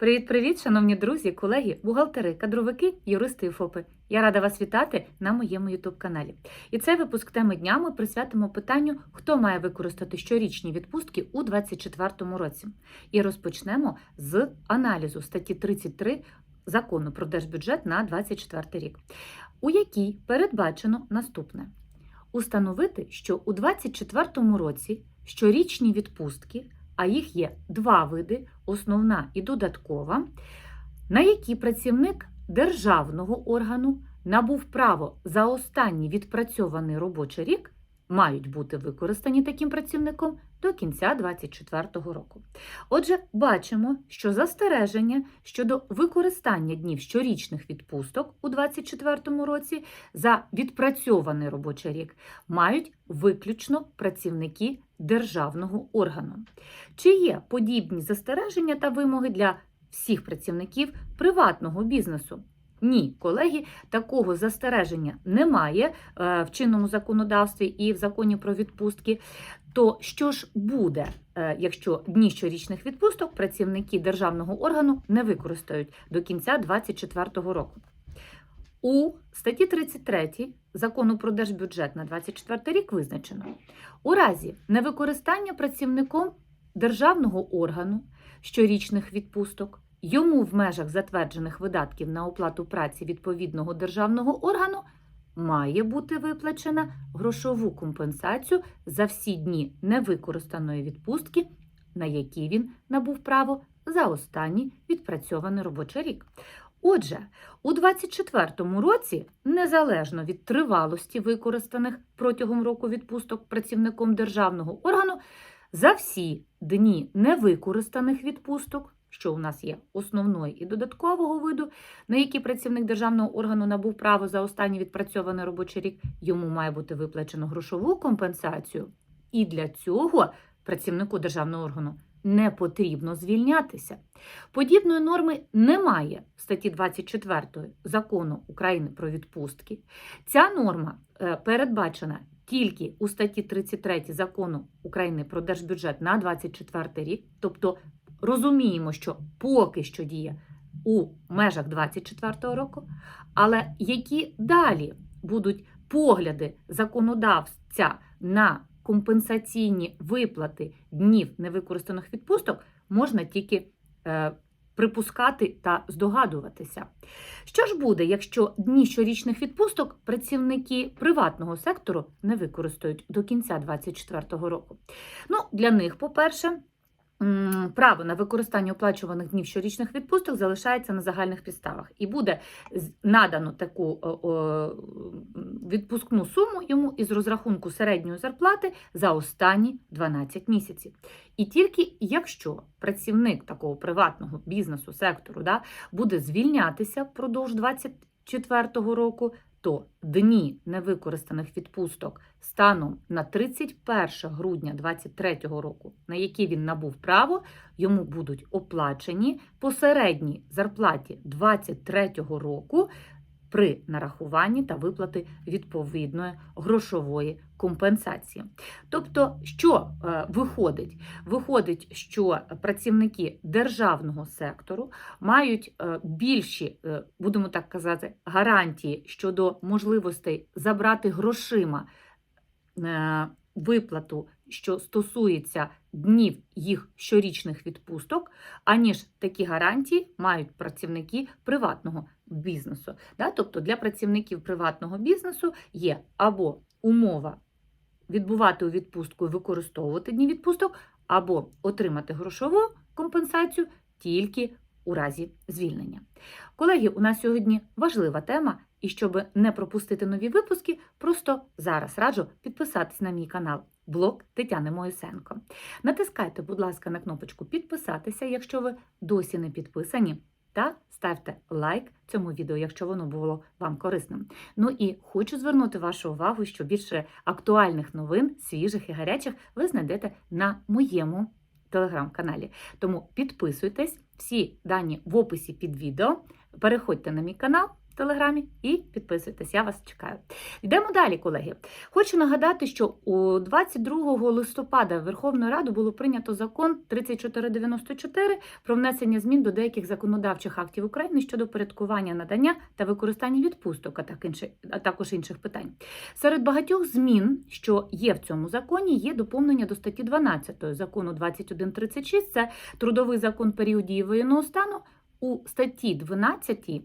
Привіт-привіт, шановні друзі, колеги, бухгалтери, кадровики, юристи і ФОПи. Я рада вас вітати на моєму ютуб-каналі. І цей випуск теми дня ми присвятимо питанню, хто має використати щорічні відпустки у 2024 році. І розпочнемо з аналізу статті 33 закону про держбюджет на 2024 рік, у якій передбачено наступне: установити, що у 2024 році щорічні відпустки а їх є два види: основна і додаткова, на які працівник державного органу набув право за останній відпрацьований робочий рік, мають бути використані таким працівником до кінця 2024 року. Отже, бачимо, що застереження щодо використання днів щорічних відпусток у 2024 році за відпрацьований робочий рік мають виключно працівники державного органу. Чи є подібні застереження та вимоги для всіх працівників приватного бізнесу? Ні, колеги, такого застереження немає е, в чинному законодавстві і в законі про відпустки. То що ж буде, е, якщо дні щорічних відпусток працівники державного органу не використають до кінця 2024 року? У статті 33 закону про держбюджет на 2024 рік визначено, у разі невикористання працівником державного органу щорічних відпусток йому в межах затверджених видатків на оплату праці відповідного державного органу має бути виплачена грошову компенсацію за всі дні невикористаної відпустки, на які він набув право за останній відпрацьований робочий рік. Отже, у 2024 році, незалежно від тривалості використаних протягом року відпусток працівником державного органу, за всі дні невикористаних відпусток, що у нас є основної і додаткового виду, на які працівник державного органу набув право за останній відпрацьований робочий рік, йому має бути виплачено грошову компенсацію. І для цього працівнику державного органу не потрібно звільнятися. Подібної норми немає в статті 24 закону України про відпустки. Ця норма е, передбачена тільки у статті 33 закону України про держбюджет на 24 рік, тобто розуміємо, що поки що діє у межах 24 року, але які далі будуть погляди законодавця на компенсаційні виплати днів невикористаних відпусток, можна тільки е, припускати та здогадуватися. Що ж буде, якщо дні щорічних відпусток працівники приватного сектору не використають до кінця 2024 року? Ну, для них, по-перше, право на використання оплачуваних днів щорічних відпусток залишається на загальних підставах і буде надано таку відпускну суму йому із розрахунку середньої зарплати за останні 12 місяців. І тільки якщо працівник такого приватного бізнесу сектору да, буде звільнятися впродовж 2024 року, то дні невикористаних відпусток станом на 31 грудня 2023 року, на які він набув право, йому будуть оплачені по середній зарплаті 2023 року при нарахуванні та виплати відповідної грошової компенсації. Тобто, що е, виходить? Виходить, що працівники державного сектору мають е, більші, е, будемо так казати, гарантії щодо можливостей забрати грошима виплату, що стосується днів їх щорічних відпусток, аніж такі гарантії мають працівники приватного бізнесу. Тобто для працівників приватного бізнесу є або умова відбувати у відпустку і використовувати дні відпусток, або отримати грошову компенсацію тільки у разі звільнення. Колеги, у нас сьогодні важлива тема, і щоб не пропустити нові випуски, просто зараз раджу підписатись на мій канал блог Тетяни Моїсенко. Натискайте, будь ласка, на кнопочку підписатися, якщо ви досі не підписані, та ставте лайк цьому відео, якщо воно було вам корисним. Ну і хочу звернути вашу увагу, що більше актуальних новин, свіжих і гарячих, ви знайдете на моєму телеграм-каналі. Тому підписуйтесь, всі дані в описі під відео. Переходьте на мій канал телеграмі і підписуйтесь. Я вас чекаю. Йдемо далі, колеги. Хочу нагадати, що у 22 листопада Верховною Радою було прийнято закон 3494 про внесення змін до деяких законодавчих актів України щодо порядкування надання та використання відпусток, а так інше- а також інших питань. Серед багатьох змін, що є в цьому законі, є доповнення до статті 12 закону 2136, це трудовий закон період дії воєнного стану. У статті 12 е,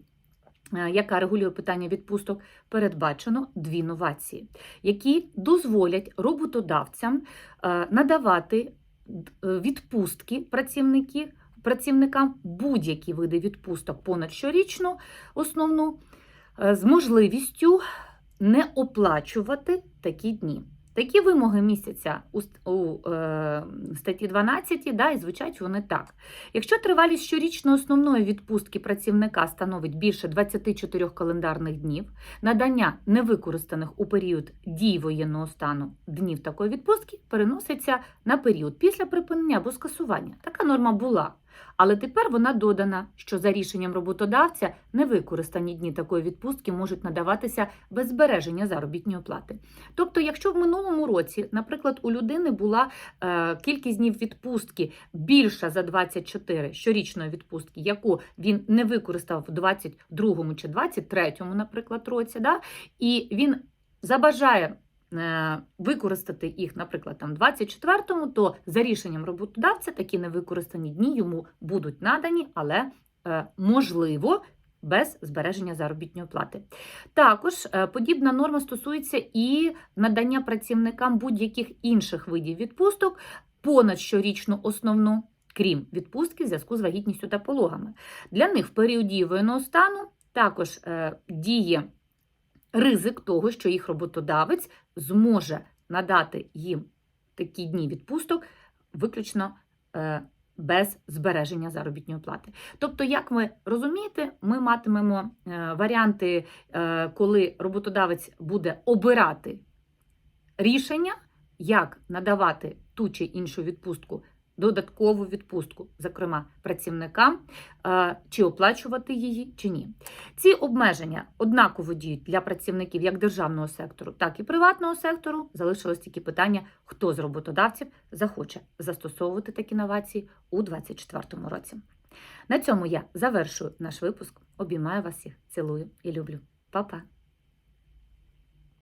яка регулює питання відпусток, передбачено дві новації, які дозволять роботодавцям е, надавати е, відпустки працівники, працівникам будь-які види відпусток понад щорічну основну е, з можливістю не оплачувати такі дні. Такі вимоги містяться у, у е, статті 12, да, і звучать вони так. Якщо тривалість щорічної основної відпустки працівника становить більше 24 календарних днів, надання невикористаних у період дії воєнного стану днів такої відпустки переноситься на період після припинення або скасування. Така норма була. Але тепер вона додана, що за рішенням роботодавця невикористані дні такої відпустки можуть надаватися без збереження заробітної плати. Тобто, якщо в минулому році, наприклад, у людини була е, кількість днів відпустки більша за 24 щорічної відпустки, яку він не використав в 22 чи 23, наприклад, році, да, і він забажає використати їх, наприклад, там 24-му, то за рішенням роботодавця такі невикористані дні йому будуть надані, але е, можливо. Без збереження заробітної плати. Також е, подібна норма стосується і надання працівникам будь-яких інших видів відпусток понад щорічну основну, крім відпустки в зв'язку з вагітністю та пологами. Для них в період дії воєнного стану також е, діє ризик того, що їх роботодавець зможе надати їм такі дні відпусток виключно е, без збереження заробітної плати. Тобто, як ви розумієте, ми матимемо е, варіанти, е, коли роботодавець буде обирати рішення, як надавати ту чи іншу відпустку. Додаткову відпустку, зокрема працівникам, е, чи оплачувати її, чи ні. Ці обмеження однаково діють для працівників як державного сектору, так і приватного сектору. Залишилось тільки питання, хто з роботодавців захоче застосовувати такі новації у 2024 році. На цьому я завершую наш випуск. Обіймаю вас всіх, цілую і люблю. Па-па!